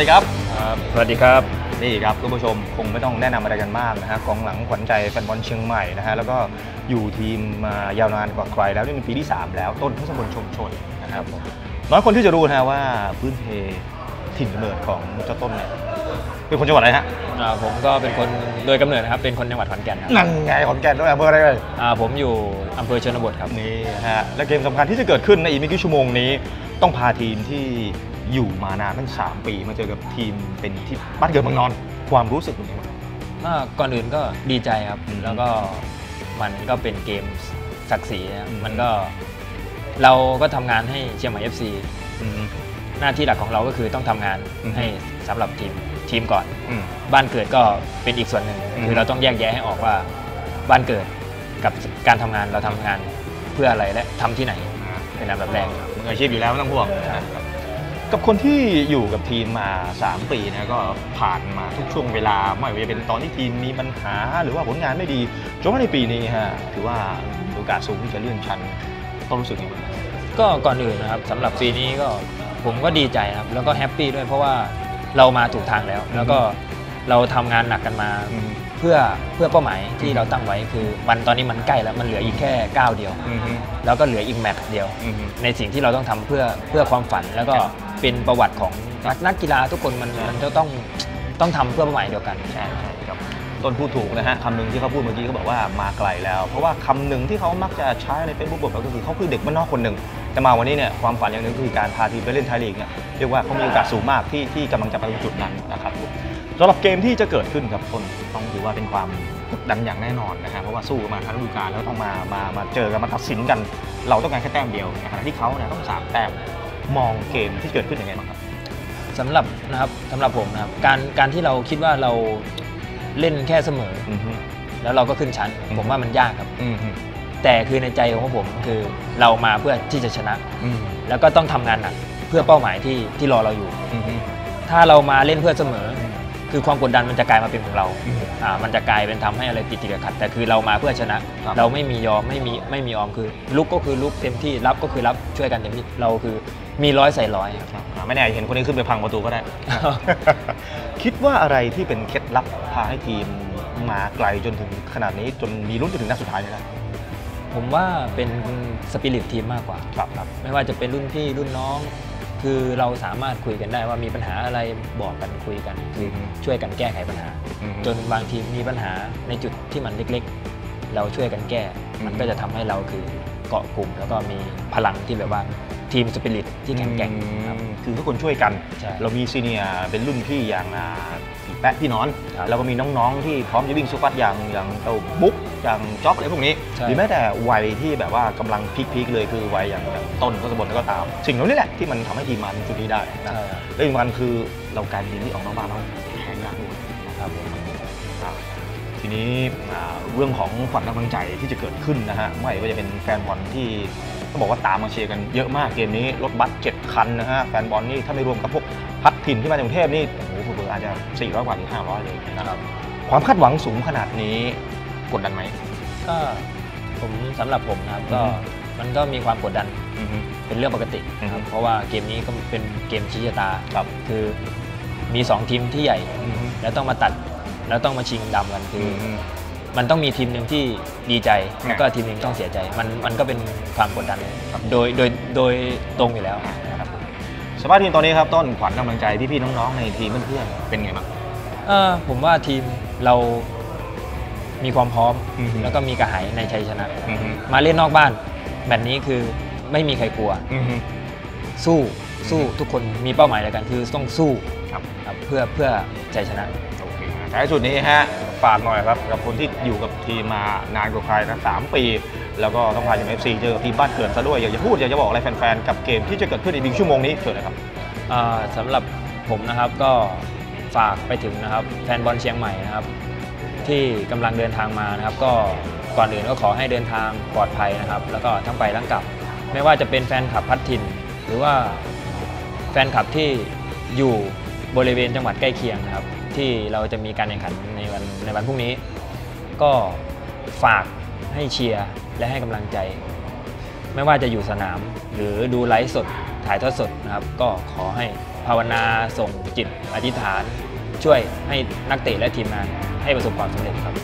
วัสดีครับครับ สวัสดีครับ นี่ครับคุณผู้ชมคงไม่ต้องแนะนำอะไรกันมากนะฮะกองหลังขวัญใจแฟนบอลเชียงใหม่นะฮะแล้วก็อยู่ทีมมายาวนานกว่าใครแล้วนี่เป็นปีที่ 3 แล้วต้นทศพลชมชนนะครับน้อยคนที่จะรู้นะฮะว่าพื้นเพถิ่นกำเนิดของเจ้าต้นเนี่ยเป็นคนจังหวัดอะไรฮะอ่าผมก็เป็นคนโดยกำเนิดนะครับ เป็นคนจังหวัดขอนแก่นครับนั่นไงขอนแก่นด้วยอำเภออะไรเลยอ่าผมอยู่อำเภอชนบทครับนี่ฮะและเกมสำคัญที่จะเกิดขึ้นในอีกไม่กี่ชั่วโมงนี้ ต้องพาทีมที่ อยู่มานานตั้ง 3 ปีมาเจอกับทีมเป็นที่บ้านเกิดเมืองนอน ความรู้สึกเป็นยังไงบ้างอ่าก่อนอื่นก็ดีใจครับ อืมแล้วก็มันก็เป็นเกมศักดิ์ศรีนะครับอืม มันก็เราก็ทำงานให้เชียงใหม่ FC อืม หน้าที่หลักของเราก็คือต้องทำงานอืม ให้สำหรับทีมทีมก่อน อืม บ้านเกิดก็เป็นอีกส่วนหนึ่งอืม คือเราต้องแยกแยะให้ออกว่า บ้านเกิดกับการทำงานเราทำงานเพื่ออะไรและทำที่ไหนเป็นอันดับแรก มืออาชีพอยู่แล้วไม่ต้องห่วงนะครับ กับคนที่อยู่กับทีมมา 3 ปีนะก็ผ่านมาทุกช่วงเวลา ไม่ว่าจะเป็นตอนที่ทีมมีปัญหาหรือว่าผลงานไม่ดีจนว่าในปีนี้ฮะถือว่ามีโอกาสสูงที่จะเลื่อนชั้นต้องรู้สึกยังไงบ้างก็ก่อนอื่นนะครับสำหรับปีนี้ก็ผมก็ดีใจนะครับแล้วก็แฮปปี้ด้วยเพราะว่าเรามาถูกทางแล้ว แล้วก็เราทำงานหนักกันมา เพื่อเพื่อเป้าหมายที่เราตั้งไว้คือมันตอนนี้มันใกล้แล้วมันเหลืออีกแค่ก้าวเดียว อืมฮึแล้วก็เหลืออีกแมตช์เดียว อืมฮึ ในสิ่งที่เราต้องทำเพื่อเพื่อความฝันแล้วก็เป็นประวัติของนักนักกีฬาทุกคนมันมันจะต้องต้องทำเพื่อเป้าหมายเดียวกันใช่ใช่ครับต้นพูดถูกนะฮะคำหนึ่งที่เขาพูดเมื่อกี้เขาบอกว่ามาไกลแล้ว เพราะว่าคำหนึ่งที่เขามักจะใช้ในเฟซบุ๊กบอกก็คือเขาคือเด็กบ้านนอกคนหนึ่ง แต่มาวันนี้เนี่ยความฝันอย่างหนึ่งคือการพาทีมไปเล่นไทยลีกเนี่ยเรียกว่าเขามีโอกาสสูงมากที่ที่กำลังจะไปถึงจุดนั้นนะครับสำหรับเกมที่จะเกิดขึ้นครับต้นต้องถือว่าเป็นความกดดันอย่างแน่นอนนะฮะเพราะว่าสู้กันมาทั้งฤดูกาลแล้วต้องมามามาเจอกันมาตัดสินกัน เราต้องการแค่แต้มเดียวในขณะที่เขาเนี่ยต้องสามแต้มมองเกมที่เกิดขึ้นยังไงบ้างครับสำหรับนะครับสำหรับผมนะครับการการที่เราคิดว่าเราเล่นแค่เสมออืมฮึแล้วเราก็ขึ้นชั้นอืมผมว่ามันยากครับอืมฮึ แต่คือในใจของผมคือเรามาเพื่อที่จะชนะ อืมแล้วก็ต้องทำงานหนักเพื่อเป้าหมายที่ที่รอเราอยู่ อืมฮึถ้าเรามาเล่นเพื่อเสมอ คือความกดดันมันจะกลายมาเป็นของเราอืม อ่ามันจะกลายเป็นทำให้อะไรติดติดขัดแต่คือเรามาเพื่อชนะ ครับ เราไม่มียอมไม่มีไม่มีออมคือลุกก็คือลุกเต็มที่รับก็คือรับช่วยกันเต็มที่เราคือมีร้อยใส่ร้อยครับ อ่าไม่แน่เห็นคนนี้ขึ้นไปพังประตูก็ได้ คิดว่าอะไรที่เป็นเคล็ดลับพาให้ทีมมาไกลจนถึงขนาดนี้จนมีลุ้นจนถึงนัดสุดท้ายเลยนะ ผมว่าเป็นสปิริตทีมมากกว่าครับครับไม่ว่าจะเป็นรุ่นพี่รุ่นน้อง คือเราสามารถคุยกันได้ว่ามีปัญหาอะไรบอกกันคุยกันคือช่วยกันแก้ไขปัญหา จนบางทีมีปัญหาในจุดที่มันเล็ก ๆ เราช่วยกันแก้อืมมันก็จะทำให้เราคือ เกาะกลุ่ม แล้วก็มีพลังที่แบบว่าทีมสปิริตที่แข็งแกร่งครับ คือทุกคนช่วยกัน ใช่เรามีซีเนียร์เป็นรุ่นพี่อย่างอ่าพี่แปะพี่นอน ครับแล้วก็มีน้องๆที่พร้อมจะวิ่งสุฟัดอย่างอย่างเต้าบุ๊กอย่างจ็อกอะไรพวกนี้ ใช่ หรือแม้แต่วัยที่แบบว่ากำลังพีคๆเลยคือวัยอย่างอย่างต้นทศพลก็ตาม สิ่งเหล่านี้แหละที่มันทำให้ทีมมาถึงจุดนี้ได้นะ ใช่ครับและอีกมันคือเรากลารทีมที่ออกนอกบ้านเราแข่งยากด้วยนะครับผมอ่า ทีนี้อ่าเรื่องของขวัญกำลังใจที่จะเกิดขึ้นนะฮะไม่ว่าจะเป็นแฟนบอลที่ต้องบอกว่าตามมาเชียร์กันเยอะมากเกมนี้รถบัสเจ็ดคันนะฮะแฟนบอลนี่ถ้าไม่รวมกับพวกพัดถิ่นที่มาจากกรุงเทพนี่โอ้โหเผื่อๆอาจจะ400กว่าถึง500เลยนะครับความคาดหวังสูงขนาดนี้กดดันไหมก็ผมสำหรับผมนะครับก็อือฮึมันก็มีความกดดันอือฮึเป็นเรื่องปกตินะครัอืบอฮึเพราะว่าเกมนี้ก็เป็นเกมชี้ชะตาครับคือมี 2 ทีมที่ใหญ่อือฮึแล้วต้องมาตัด แล้วต้องมาชิงดำกันคืออือมมันต้องมีทีมหนึ่งที่ดีใจอืมแล้วก็ทีมหนึ่งต้องเสียใจ มันมันก็เป็นความกดดันโดยโดยโดยตรงอยู่แล้วนะครับสภาพทีมตอนนี้ครับต้นขวัญกำลังใจพี่ๆน้องๆในทีมเพื่อนๆเป็นไงบ้างเออผมว่าทีมเรามีความพร้อมอือฮึแล้วก็มีกระหายในชัยชนะอือฮึมาเล่นนอกบ้านแบบนี้คือไม่มีใครกลัวอือฮึสู้สู้ทุกคนมีเป้าหมายเดียวกันคือต้องสู้ครับครับเพื่อเพื่อชัยชนะโอเคฮะ ท้ายสุดนี้ฮะฝากหน่อยครับกับคนที่อยู่กับทีมมานานกว่าใครนะสามปี แล้วก็ต้องพาทีมเอฟซีเจอทีมบ้านเกิดซะด้วยอยากจะพูดอยากจะบอกอะไรแฟนๆกับเกมที่จะเกิดขึ้นในอีกหนึ่งชั่วโมงนี้เชิญเลยครับอ่าสำหรับผมนะครับก็ฝากไปถึงนะครับแฟนบอลเชียงใหม่นะครับ ที่กำลังเดินทางมานะครับ ก็ก่อนอื่นก็ขอให้เดินทางปลอดภัยนะครับ แล้วก็ทั้งไปทั้งกลับ ไม่ว่าจะเป็นแฟนคลับพัดถิ่น หรือว่าแฟนคลับที่อยู่บริเวณจังหวัดใกล้เคียงนะครับ ที่เราจะมีการแข่งขันในวันในวันพรุ่งนี้ ก็ฝากให้เชียร์และให้กำลังใจ ไม่ว่าจะอยู่สนามหรือดูไลฟ์สดถ่ายทอดสดนะครับ ก็ขอให้ภาวนาส่งจิตอธิษฐาน ช่วยให้นักเตะและทีมงานให้ประสบความสำเร็จครับ